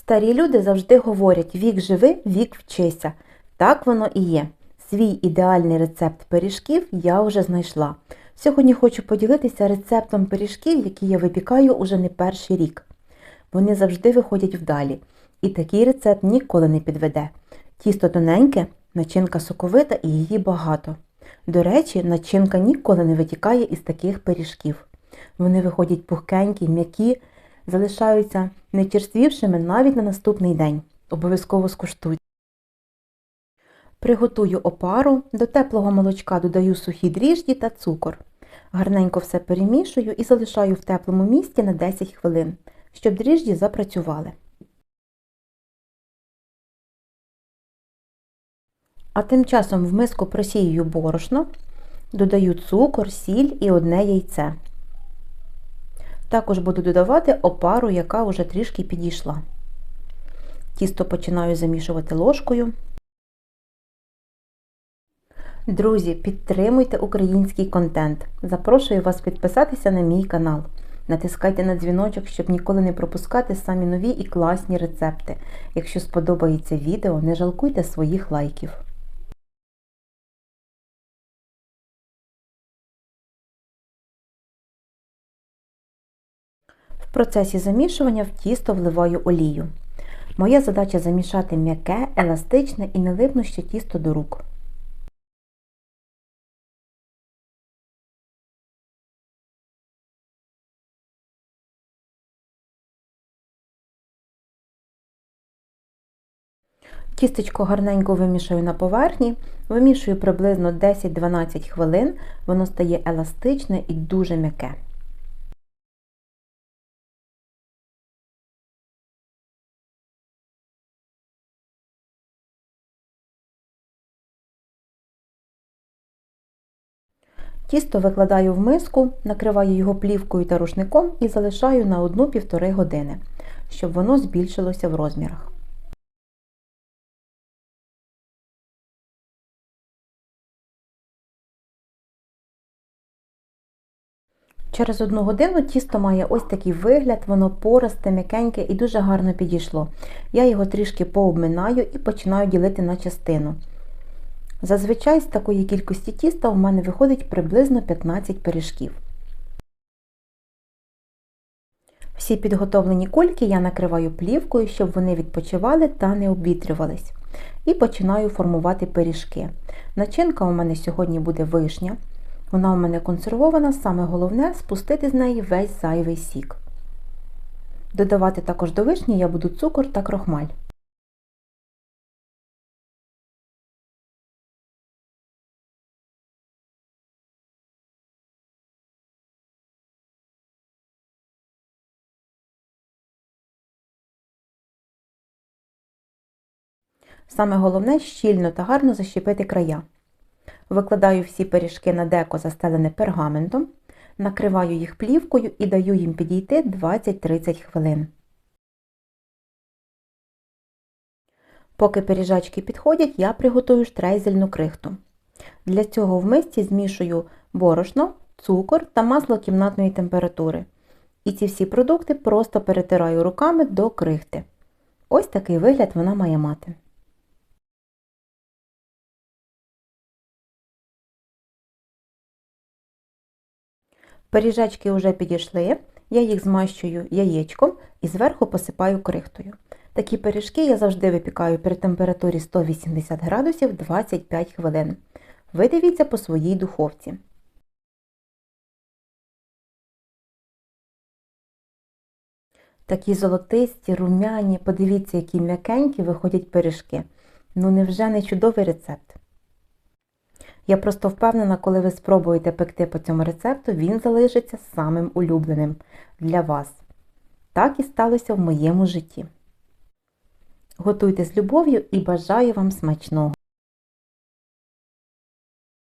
Старі люди завжди говорять вік живи, вік вчися. Так воно і є. Свій ідеальний рецепт пиріжків я вже знайшла. Сьогодні хочу поділитися рецептом пиріжків, які я випікаю уже не перший рік. Вони завжди виходять вдалі. І такий рецепт ніколи не підведе. Тісто тоненьке, начинка соковита і її багато. До речі, начинка ніколи не витікає із таких пиріжків. Вони виходять пухкенькі, м'які, залишаються нечерствівшими навіть на наступний день. Обов'язково скуштуйте. Приготую опару, до теплого молочка додаю сухі дріжджі та цукор. Гарненько все перемішую і залишаю в теплому місці на 10 хвилин, щоб дріжджі запрацювали. А тим часом в миску просіюю борошно, додаю цукор, сіль і одне яйце. Також буду додавати опару, яка вже трішки підійшла. Тісто починаю замішувати ложкою. Друзі, підтримуйте український контент. Запрошую вас підписатися на мій канал. Натискайте на дзвіночок, щоб ніколи не пропускати самі нові і класні рецепти. Якщо сподобається відео, не жалкуйте своїх лайків. В процесі замішування в тісто вливаю олію. Моя задача замішати м'яке, еластичне і не липнуще тісто до рук. Тістечко гарненько вимішую на поверхні, вимішую приблизно 10-12 хвилин, воно стає еластичне і дуже м'яке. Тісто викладаю в миску, накриваю його плівкою та рушником і залишаю на 1-1,5 години, щоб воно збільшилося в розмірах. Через одну годину тісто має ось такий вигляд, воно поросте, м'якеньке і дуже гарно підійшло. Я його трішки пообминаю і починаю ділити на частину. Зазвичай з такої кількості тіста у мене виходить приблизно 15 пиріжків. Всі підготовлені кульки я накриваю плівкою, щоб вони відпочивали та не обвітрювались. І починаю формувати пиріжки. Начинка у мене сьогодні буде вишня. Вона у мене консервована, саме головне спустити з неї весь зайвий сік. Додавати також до вишні я буду цукор та крохмаль. Саме головне щільно та гарно защепити края. Викладаю всі пиріжки на деко, застелене пергаментом, накриваю їх плівкою і даю їм підійти 20-30 хвилин. Поки пиріжачки підходять, я приготую штрейзельну крихту. Для цього в мисці змішую борошно, цукор та масло кімнатної температури. І ці всі продукти просто перетираю руками до крихти. Ось такий вигляд вона має мати. Пиріжечки вже підійшли, я їх змащую яєчком і зверху посипаю крихтою. Такі пиріжки я завжди випікаю при температурі 180 градусів 25 хвилин. Ви дивіться по своїй духовці. Такі золотисті, румяні, подивіться, які м'якенькі виходять пиріжки. Ну невже не чудовий рецепт? Я просто впевнена, коли ви спробуєте пекти по цьому рецепту, він залишиться самим улюбленим для вас. Так і сталося в моєму житті. Готуйте з любов'ю і бажаю вам смачного!